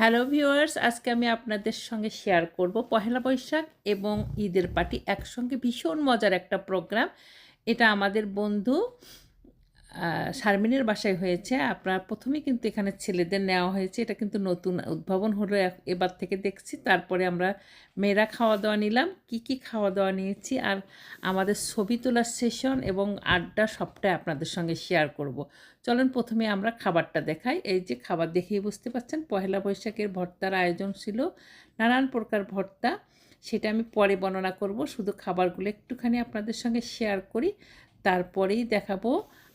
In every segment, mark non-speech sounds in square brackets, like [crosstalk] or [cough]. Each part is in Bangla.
হ্যালো ভিউয়ার্স, আজকে আমি আপনাদের সঙ্গে শেয়ার করব পহেলা বৈশাখ এবং ঈদের পার্টি একসঙ্গে ভীষণ মজার একটা প্রোগ্রাম। এটা আমাদের বন্ধু শারমিনের বাসায় হয়েছে। আপনার প্রথমেই কিন্তু এখানে ছেলেদের নেওয়া হয়েছে। এটা কিন্তু নতুন উদ্ভাবন হলো এবার থেকে দেখছি। তারপরে আমরা মেয়েরা খাওয়া দাওয়া নিলাম। কি কি খাওয়া দাওয়া নিয়েছি আর আমাদের ছবি তোলার সেশন এবং আড্ডা সবটাই আপনাদের সঙ্গে শেয়ার করব। চলুন প্রথমে আমরা খাবারটা দেখাই। এই যে খাবার দেখেই বুঝতে পারছেন, পহেলা বৈশাখের ভর্তার আয়োজন ছিল। নানান প্রকার ভর্তা, সেটা আমি পরে বর্ণনা করব। শুধু খাবারগুলো একটুখানি আপনাদের সঙ্গে শেয়ার করি। তারপরেই দেখাবো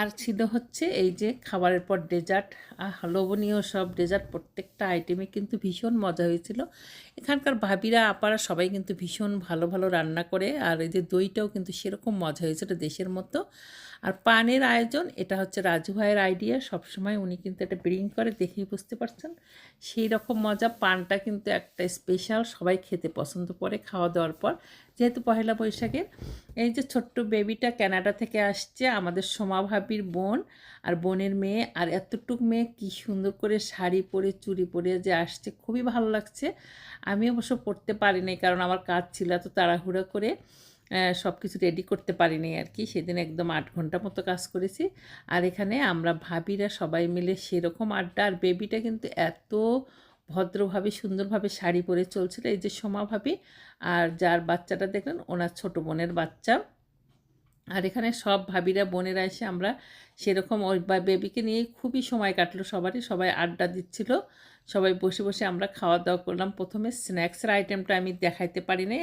আর ছিল হচ্ছে এই যে খাবারের পর ডেজার্ট লোভনীয় সব ডেজার্ট প্রত্যেকটা আইটেমে কিন্তু ভীষণ মজা হয়েছিল। এখানকার ভাবিরা, আপারা সবাই কিন্তু ভীষণ ভালো ভালো রান্না করে, আর এই যে দইটাও কিন্তু সেরকম মজা হয়েছিল দেশের মতো। আর পানের আয়োজন, এটা হচ্ছে রাজু ভাইয়ের আইডিয়া সবসময় উনি কিন্তু এটা ব্রিং করে, দেখেই বুঝতে পারছেন। সেই রকম মজা, পানটা কিন্তু একটা স্পেশাল সবাই খেতে পছন্দ করে খাওয়া দাওয়ার পর। যেহেতু পহেলা বৈশাখের, এই যে ছোট্ট বেবিটা ক্যানাডা থেকে আসছে, আমাদের সোমাভাবির বোন আর বোনের মেয়ে, আর এতটুক মেয়ে, কি সুন্দর করে শাড়ি পরে, চুড়ি পরে যে আসছে, খুবই ভালো লাগছে। আমি অবশ্য পড়তে পারিনি, কারণ আমার কাজ ছিল এত তাড়াহুড়ো করে। সব কিছু রেডি করতে পারিনি আর কি সেদিন একদম আট ঘণ্টা মতো কাজ করেছি। আর এখানে আমরা ভাবিরা সবাই মিলে সেরকম আড্ডা, আর বেবিটা কিন্তু এত ভদ্রভাবে, সুন্দরভাবে শাড়ি পরে চলছিল, এই যে সোমা ভাবি আর যার বাচ্চাটা দেখলেন, ওনার ছোট বোনের বাচ্চা। আর এখানে সব ভাবিরা, বোনেরা এসে আমরা সেরকম ওই বেবিকে নিয়েই খুবই সময় কাটলো সবারই। সবাই আড্ডা দিচ্ছিল। সবাই বসে বসে আমরা খাওয়া দাওয়া করলাম। প্রথমে স্ন্যাক্সের আইটেমটা আমি দেখাইতে পারিনি।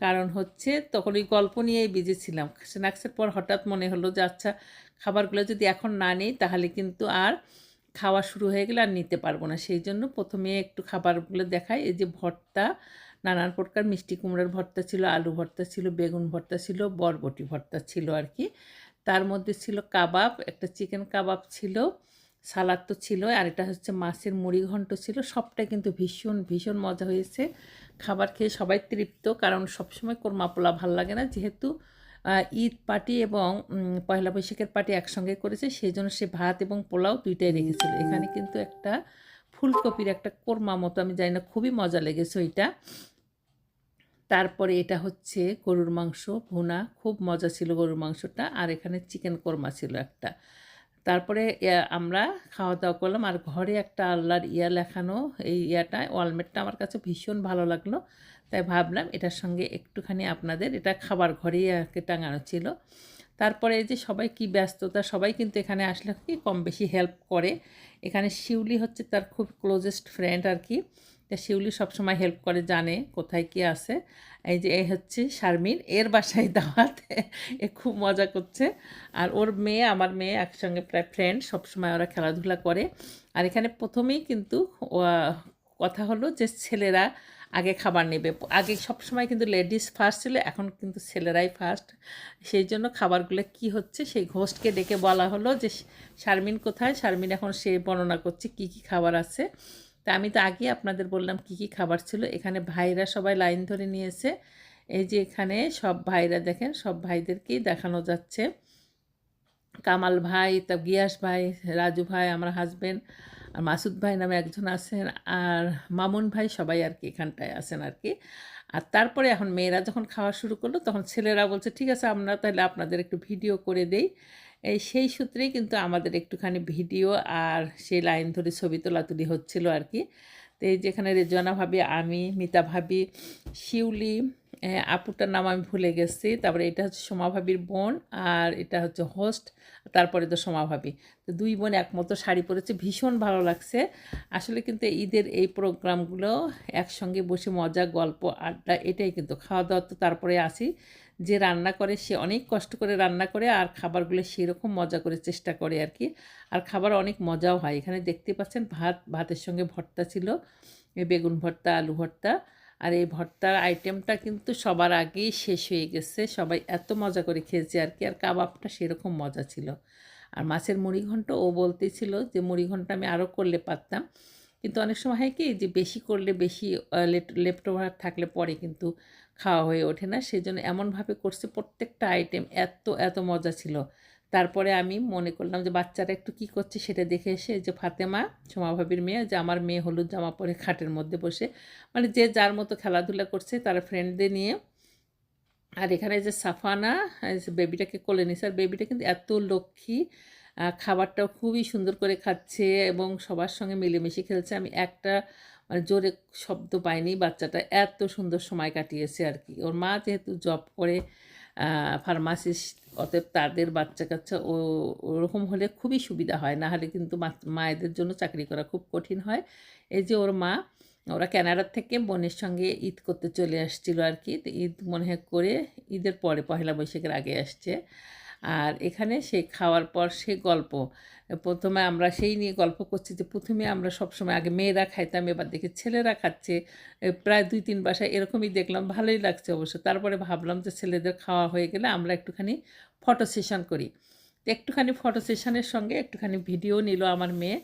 কারণ হচ্ছে তখন ওই গল্প নিয়েই বিজি ছিলাম। স্ন্যাক্সের পর হঠাৎ মনে হলো যে আচ্ছা খাবারগুলো যদি এখন না নিই, তাহলে কিন্তু আর খাওয়া শুরু হয়ে গেলে আর নিতে পারব না। সেই জন্য প্রথমে একটু খাবারগুলো দেখাই। এই যে ভর্তা নানান প্রকার মিষ্টি কুমড়ার ভর্তা ছিল, আলু ভর্তা ছিল, বেগুন ভর্তা ছিল, বরবটি ভর্তা ছিল আর কি। তার মধ্যে ছিল কাবাব, একটা চিকেন কাবাব ছিল, সালাদ তো ছিল আর এটা হচ্ছে মাছের মুড়ি ঘন্ট ছিল, সবটাই কিন্তু ভীষণ ভীষণ মজা হয়েছে। খাবার খেয়ে সবাই তৃপ্ত, কারণ সবসময় কোরমা পোলা ভালো লাগে না। যেহেতু ঈদ পার্টি এবং পয়লা বৈশাখের পার্টি একসঙ্গে করেছে সেই জন্য সে ভাত এবং পোলাও দুইটাই রেখেছিল। এখানে কিন্তু একটা ফুলকপির একটা কোরমা মতো, আমি জানি না, খুবই মজা লেগেছে ওইটা। তারপরে এটা হচ্ছে গরুর মাংস ভুনা, খুব মজা ছিল গরুর মাংসটা, আর এখানে চিকেন কোরমা ছিল একটা। তারপরে আমরা খাওয়া দাওয়া করলাম, আর ঘরে একটা আল্লাহর ইয়া লেখানো, এই ইয়াটা, ওয়ালমেটটা আমার কাছে ভীষণ ভালো লাগল। তাই ভাবলাম এটার সঙ্গে একটুখানি আপনাদের, এটা খাবার ঘরেই টাঙানো ছিল। তারপরে এই যে সবাই কি ব্যস্ততা, সবাই কিন্তু এখানে আসলে কি কম বেশি হেল্প করে। এখানে শিউলি হচ্ছে তার খুব ক্লোজেস্ট ফ্রেন্ড আর কি। তা শিউলি সবসময় হেল্প করে, জানে কোথায় কি আছে। এই যে এই হচ্ছে শারমিন, এর বাসায় [laughs] দাওয়াত এ খুব মজা করছে। আর ওর মেয়ে, আমার মেয়ে একসঙ্গে প্রায় ফ্রেন্ড সবসময় ওরা খেলাধুলা করে। আর এখানে প্রথমেই কিন্তু কথা হলো যে ছেলেরা আগে খাবার নেবে। আগে সবসময় কিন্তু লেডিস ফার্স্ট ছিল, এখন কিন্তু ছেলেরাই ফার্স্ট সেই জন্য খাবারগুলো কি হচ্ছে, সেই ঘোষকে ডেকে বলা হলো যে, শারমিন কোথায়? শারমিন এখন সে বর্ণনা করছে কি কি খাবার আছে। তা আমি তো আগে আপনাদের বললাম কি কি খাবার ছিল। এখানে ভাইরা সবাই লাইন ধরে নিয়েছে। এই যে এখানে সব ভাইরা দেখেন, সব ভাইদেরকেই দেখানো যাচ্ছে। কামাল ভাই তা গিয়াস ভাই, রাজু ভাই, আমার হাজবেন্ড আর মাসুদ ভাই নামে একজন আছেন আর মামুন ভাই সবাই আর কি এখানটায় আছেন আর কি। আর তারপরে এখন মেয়েরা যখন খাওয়া শুরু করল, তখন ছেলেরা বলছে, ঠিক আছে, আমরা তাহলে আপনাদের একটু ভিডিও করে দেই। এই সেই সূত্রেই কিন্তু আমাদের একটুখানি ভিডিও আর সেই লাইন ধরে ছবি তোলাতুলি হচ্ছিল আর কি। তো এই যেখানে রেজনা ভাবি, আমি, মিতা ভাবি, শিউলি আপুটার নাম আমি ভুলে গেছি। তারপরে এটা হচ্ছে সোমা ভাবির বোন আর এটা হচ্ছে হোস্ট তারপরে তো সোমা ভাবি। তো দুই বোন একমতো, শাড়ি পরেছে, ভীষণ ভালো লাগছে। আসলে কিন্তু ঈদের এই প্রোগ্রামগুলো একসঙ্গে বসে মজা, গল্প, আড্ডা, এটাই কিন্তু। খাওয়া দাওয়া তো তারপরে আসি। যে রান্না করে, সে অনেক কষ্ট করে রান্না করে আর খাবারগুলো সেরকম মজা করে চেষ্টা করে আর কি। আর খাবার অনেক মজাও হয়। এখানে দেখতে পাচ্ছেন, ভাত, ভাতের সঙ্গে ভর্তা ছিল। বেগুন ভর্তা, আলু ভর্তা। আর এই ভর্তার আইটেমটা কিন্তু সবার আগেই শেষ হয়ে গেছে। সবাই এত মজা করে খেয়েছে আর কি। আর কাবাবটা সেরকম মজা ছিল। আর মাছের মুড়ি ঘন্ট ও বলতেছিল যে মুড়ি ঘন্ট আমি আরও করলে পারতাম। কিন্তু অনেক সময় হয় কি যে বেশি করলে বেশি লেফট ওভার থাকলে পরে কিন্তু খাওয়া হয়ে ওঠে না। সেই জন্য এমনভাবে করছে প্রত্যেকটা আইটেম এত এত মজা ছিল। তারপরে আমি মনে করলাম যে, বাচ্চারা একটু কি করছে সেটা দেখে এসে যে ফাতেমা সোমা ভাবির মেয়ে, যে আমার মেয়ে হলুদ জামা পরে খাটের মধ্যে বসে মানে যে যার মতো খেলাধুলা করছে তার ফ্রেন্ডদের নিয়ে। আর এখানে যে সাফানা বেবিটাকে কোলে নিছে, আর বেবিটা কিন্তু এত লক্ষ্মী খাবারটাও খুবই সুন্দর করে খাচ্ছে এবং সবার সঙ্গে মিলেমিশে খেলছে। আমি একটা মানে জোরে শব্দ পাইনি, বাচ্চাটা এত সুন্দর সময় কাটিয়েছে আর কি। ওর মা যেহেতু জব করে ফার্মাসিস্ট অতএব তাদের বাচ্চা কাচ্চা ও ওরকম হলে খুবই সুবিধা হয়। না হলে কিন্তু মায়েদের জন্য চাকরি করা খুব কঠিন হয়। এই যে ওর মা, ওরা ক্যানাডার থেকে বোনের সঙ্গে ঈদ করতে চলে আসছিল আর কি। ঈদ মনে হয় করে ঈদের পরে পহেলা বৈশাখের আগে আসছে। আর এখানে সে খাওয়ার পর সে গল্প। প্রথমে আমরা সেই নিয়ে গল্প করছি যে, প্রথমে আমরা সবসময় আগে মেয়েরা খাইতাম, এবার দেখি ছেলেরা খাচ্ছে। প্রায় দুই তিন বাসায় এরকমই দেখলাম, ভালোই লাগছে অবশ্য। তারপরে ভাবলাম যে, ছেলেদের খাওয়া হয়ে গেলে আমরা একটুখানি ফটো সেশন করি। একটুখানি ফটো সেশনের সঙ্গে একটুখানি ভিডিও নিল আমার মেয়ে।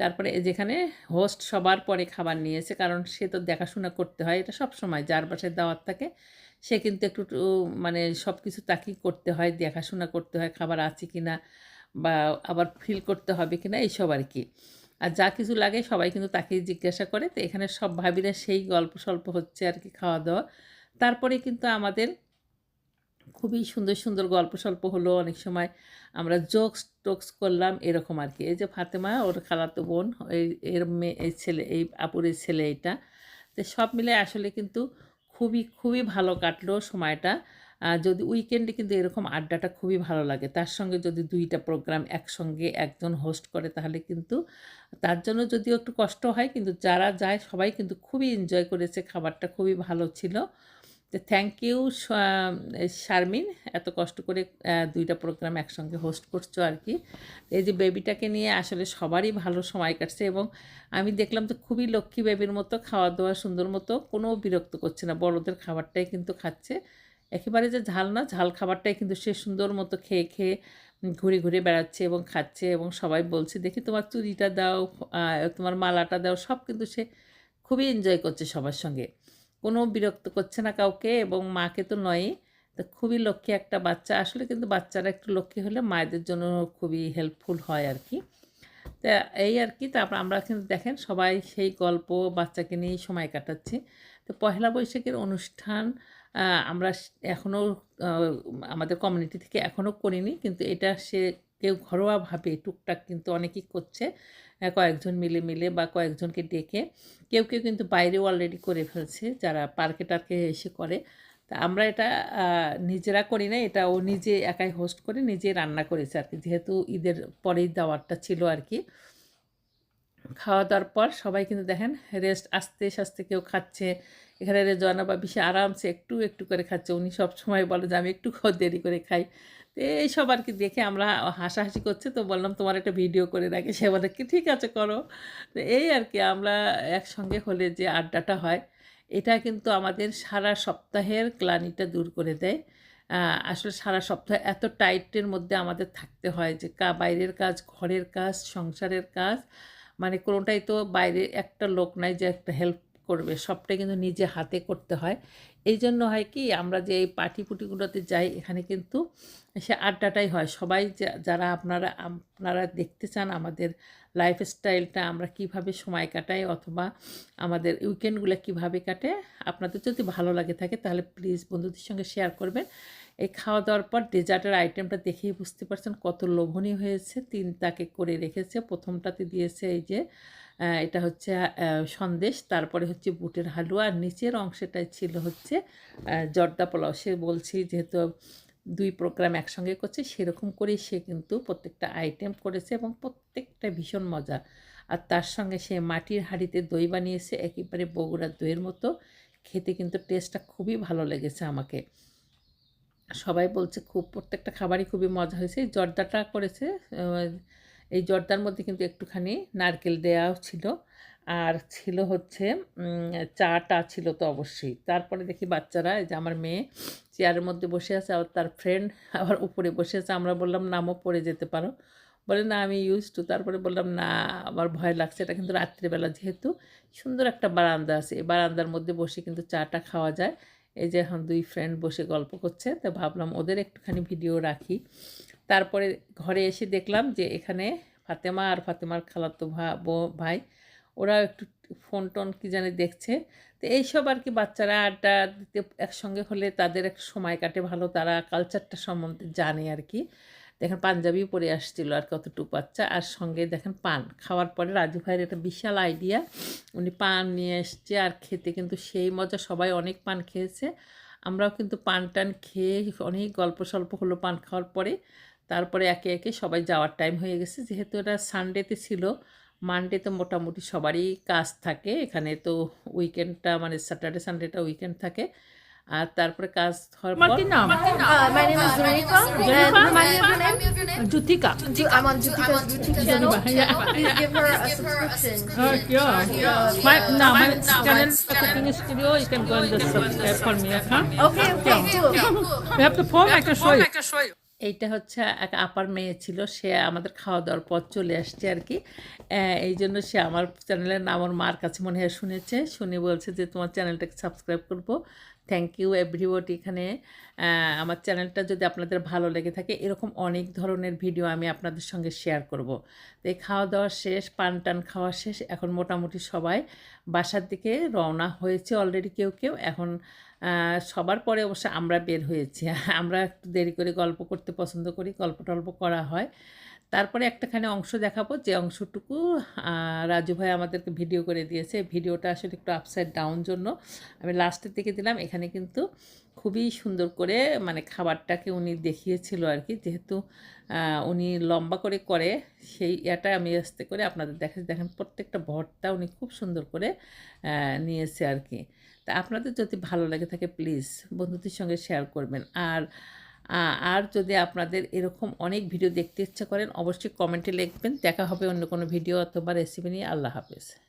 তারপরে যেখানে হোস্ট সবার পরে খাবার নিয়েছে, কারণ সে তো দেখাশোনা করতে হয়, এটা সব সময় যার বাসায় দাওয়াত থাকে সে কিন্তু একটু মানে সব কিছু তাকেই করতে হয়, দেখাশোনা করতে হয়, খাবার আছে কি না বা আবার ফিল করতে হবে কি না এইসব আর কি আর যা কিছু লাগে সবাই কিন্তু তাকেই জিজ্ঞাসা করে। তো এখানে সব ভাবিরা সেই গল্প স্বল্প হচ্ছে আর কি খাওয়া দাওয়া। তারপরে কিন্তু আমাদের খুবই সুন্দর সুন্দর গল্প স্বল্প হলো। অনেক সময় আমরা জোকস টোকস করলাম এরকম আর কি এই যে ফাতেমা, ওর খালাতো বোন এর মেয়ে, এই ছেলে, এই আপুরের ছেলে এটা। তো সব মিলে আসলে কিন্তু খুবই খুবই ভালো কাটলো সময়টা। যদি উইকেন্ডে কিন্তু এরকম আড্ডাটা খুবই ভালো লাগে। তার সঙ্গে যদি দুইটা প্রোগ্রাম একসঙ্গে একজন হোস্ট করে, তাহলে কিন্তু তার জন্য যদিও একটু কষ্ট হয়, কিন্তু যারা যায় সবাই কিন্তু খুবই এনজয় করেছে, খাবারটা খুবই ভালো ছিল। থ্যাংক ইউ শারমিন, এত কষ্ট করে দুইটা প্রোগ্রাম একসঙ্গে হোস্ট করছ আর কি। এই যে বেবিটাকে নিয়ে আসলে সবারই ভালো সময় কাটছে এবং আমি দেখলাম তো খুবই লক্ষ্মী বেবির মতো খাওয়া দাওয়া সুন্দর মতো, কোনো বিরক্ত করছে না। বড়দের খাবারটাই কিন্তু খাচ্ছে। একেবারে যে ঝাল না, ঝাল খাবারটাই কিন্তু সে সুন্দর মতো খেয়ে খেয়ে ঘুরে ঘুরে বেড়াচ্ছে এবং খাচ্ছে এবং সবাই বলছে, দেখি তোমার চুড়িটা দাও তোমার মালাটা দাও। সব কিন্তু সে খুবই এনজয় করছে সবার সঙ্গে। কোনো বিরক্ত করছে না কাউকে এবং মাকে তো নয়ই। তো খুবই লক্ষ্মী একটা বাচ্চা। আসলে কিন্তু বাচ্চারা একটু লক্ষ্মী হলে মায়েদের জন্য খুবই হেল্পফুল হয় আর কি। তা এই আর কি তারপর আমরা কিন্তু দেখেন সবাই সেই গল্প বাচ্চাকে নিয়েই সময় কাটাচ্ছি। তো পহেলা বৈশাখের অনুষ্ঠান আমরা এখনও আমাদের কমিউনিটি থেকে এখনও করিনি। কিন্তু এটা সে কেউ ঘরোয়াভাবে টুকটাক কিন্তু অনেকেই করছে। কয়েকজন মিলে মিলে বা কয়েকজনকে ডেকে কেউ কেউ কিন্তু বাইরেও অলরেডি করে ফেলছে, যারা পার্কে টার্কে এসে করে। তা আমরা এটা নিজেরা করি না, এটা ও নিজে একাই হোস্ট করে, নিজে রান্না করেছে আর কি। যেহেতু ঈদের পরেই দাওয়ারটা ছিল আর কি। খাওয়া দাওয়ার পর সবাই কিন্তু দেখেন রেস্ট আস্তে আস্তে কেউ খাচ্ছে। এখানে রেজওয়ানা বা বেশি আরামসে একটু একটু করে খাচ্ছে। উনি সব সময় বলে যে, আমি একটু দেরি করে খাই। তো এইসব আর কি দেখে আমরা হাসাহাসি করছে। তো বললাম, তোমার একটা ভিডিও করে রাখি। সে বলে, কি ঠিক আছে, করো। তো এই আর কি, আমরা একসঙ্গে হলে যে আড্ডাটা হয়, এটা কিন্তু আমাদের সারা সপ্তাহের ক্লানিটা দূর করে দেয়। আসলে সারা সপ্তাহ এত টাইটের মধ্যে আমাদের থাকতে হয় যে, কা, বাইরের কাজ, ঘরের কাজ, সংসারের কাজ মানে কোনোটাই তো বাইরে একটা লোক নাই যে একটা হেল্প করবে সবটাই কিন্তু নিজে হাতে করতে হয়। এই জন্য হয় কি, আমরা যে এই পার্টি পুটিগুলোতে যাই, এখানে কিন্তু সে আড্ডাটাই হয়। সবাই যারা আপনারা আপনারা দেখতে চান আমাদের লাইফ স্টাইলটা আমরা কীভাবে সময় কাটাই অথবা আমাদের উইকেন্ডগুলো কীভাবে কাটে, আপনাদের যদি ভালো লাগে থাকে, তাহলে প্লিজ বন্ধুদের সঙ্গে শেয়ার করবেন। এই খাওয়া দাওয়ার পর ডেজার্টের আইটেমটা দেখেই বুঝতে পারছেন কত লোভনীয় হয়েছে। তিন তাকে করে রেখেছে। প্রথমটাতে দিয়েছে এই যে এটা হচ্ছে সন্দেশ, তারপরে হচ্ছে বুটের হালুয়া, আর নিচের অংশটাই ছিল হচ্ছে জর্দা পোলাও। সে বলছি যেহেতু দুই প্রোগ্রাম একসঙ্গে করছে, সেরকম করেই সে কিন্তু প্রত্যেকটা আইটেম করেছে এবং প্রত্যেকটা ভীষণ মজা। আর তার সঙ্গে সে মাটির হাঁড়িতে দই বানিয়েছে, একেবারে বগুড়ার দইয়ের মতো। খেতে কিন্তু টেস্টটা খুবই ভালো লেগেছে আমাকে। সবাই বলছে খুব, প্রত্যেকটা খাবারই খুবই মজা হয়েছে। এই জর্দাটা করেছে এই জর্দার মধ্যে কিন্তু একটুখানি নারকেল দেওয়াও ছিল। আর ছিল হচ্ছে চাটা ছিল তো অবশ্যই। তারপরে দেখি বাচ্চারা, এই যে আমার মেয়ে চেয়ারের মধ্যে বসে আছে, আবার তার ফ্রেন্ড আবার উপরে বসে আছে। আমরা বললাম নামও পড়ে যেতে পারো। বলে, না, আমি ইউজ টু তারপরে বললাম, না, আমার ভয় লাগছে। এটা কিন্তু রাত্রিবেলা যেহেতু সুন্দর একটা বারান্দা আছে। এই বারান্দার মধ্যে বসে কিন্তু চাটা খাওয়া যায়। এই যে এখন দুই ফ্রেন্ড বসে গল্প করছে, তো ভাবলাম ওদের একটুখানি ভিডিও রাখি। তারপরে ঘরে এসে দেখলাম যে এখানে ফাতেমা আর ফাতেমার খালাতো ভাই ওরা একটু ফোন টোন কী জানে দেখছে। তো এইসব আর কি বাচ্চারা আড্ডা দিতে একসঙ্গে হলে তাদের এক সময় কাটে ভালো, তারা কালচারটা সম্বন্ধে জানে আর কি। দেখেন পাঞ্জাবিও পরে আসছিল আর কতটুকু বাচ্চা। আর সঙ্গে দেখেন পান। খাওয়ার পরে রাজু ভাইয়ের একটা বিশাল আইডিয়া উনি পান নিয়ে এসছে আর খেতে কিন্তু সেই মজা। সবাই অনেক পান খেয়েছে। আমরাও কিন্তু পান টান খেয়ে অনেক গল্প সল্প হলো পান খাওয়ার পরে। তারপরে একে একে সবাই যাওয়ার টাইম হয়ে গেছে। যেহেতু এটা সানডেতে ছিল মানডে তো মোটামুটি সবারই কাজ থাকে। এখানে তো উইকেন্ডটা মানে স্যাটারডে সানডেটা উইকেন্ড থাকে। আর তারপরে কাজ হওয়ার পর এইটা হচ্ছে এক আপার মেয়ে ছিল সে আমাদের খাওয়া দাওয়ার পর চলে আসছে আর কি। এই জন্য সে আমার চ্যানেলের নাম আমার মার কাছে মনে হয় শুনেছে। শুনে বলছে যে তোমার চ্যানেলটাকে সাবস্ক্রাইব করব। থ্যাংক ইউ এভরিবডি এখানে আমার চ্যানেলটা যদি আপনাদের ভালো লেগে থাকে, এরকম অনেক ধরনের ভিডিও আমি আপনাদের সঙ্গে শেয়ার করব। তো এই খাওয়া দাওয়া শেষ, পান টান খাওয়া শেষ, এখন মোটামুটি সবাই বাসার দিকে রওনা হয়েছে অলরেডি কেউ কেউ। এখন সবার পরে অবশ্য আমরা বের হয়েছি। আমরা একটু দেরি করে গল্প করতে পছন্দ করি, গল্প টল্প করা হয়। তারপরে একটাখানি অংশ দেখাবো। যে অংশটুকু রাজু ভাই আমাদেরকে ভিডিও করে দিয়েছে। ভিডিওটা আসলে একটু আপসাইড ডাউন জন্য। আমি লাস্টের দিকে দিলাম। এখানে কিন্তু খুবই সুন্দর করে মানে খাবারটাকে উনি দেখিয়েছিল আর কি যেহেতু উনি লম্বা করে করে, সেই ইয়াটা আমি আস্তে করে আপনাদের দেখা দেখেন, প্রত্যেকটা ভরটা উনি খুব সুন্দর করে নিয়েছে আর কি তা আপনাদের যদি ভালো লাগে থাকে প্লিজ বন্ধুদের সঙ্গে শেয়ার করবেন। আর আর যদি আপনাদের এরকম অনেক ভিডিও দেখতে ইচ্ছা করেন, অবশ্যই কমেন্টে লিখবেন। দেখা হবে অন্য কোনো ভিডিও অথবা রেসিপি নিয়ে। আল্লাহ হাফেজ।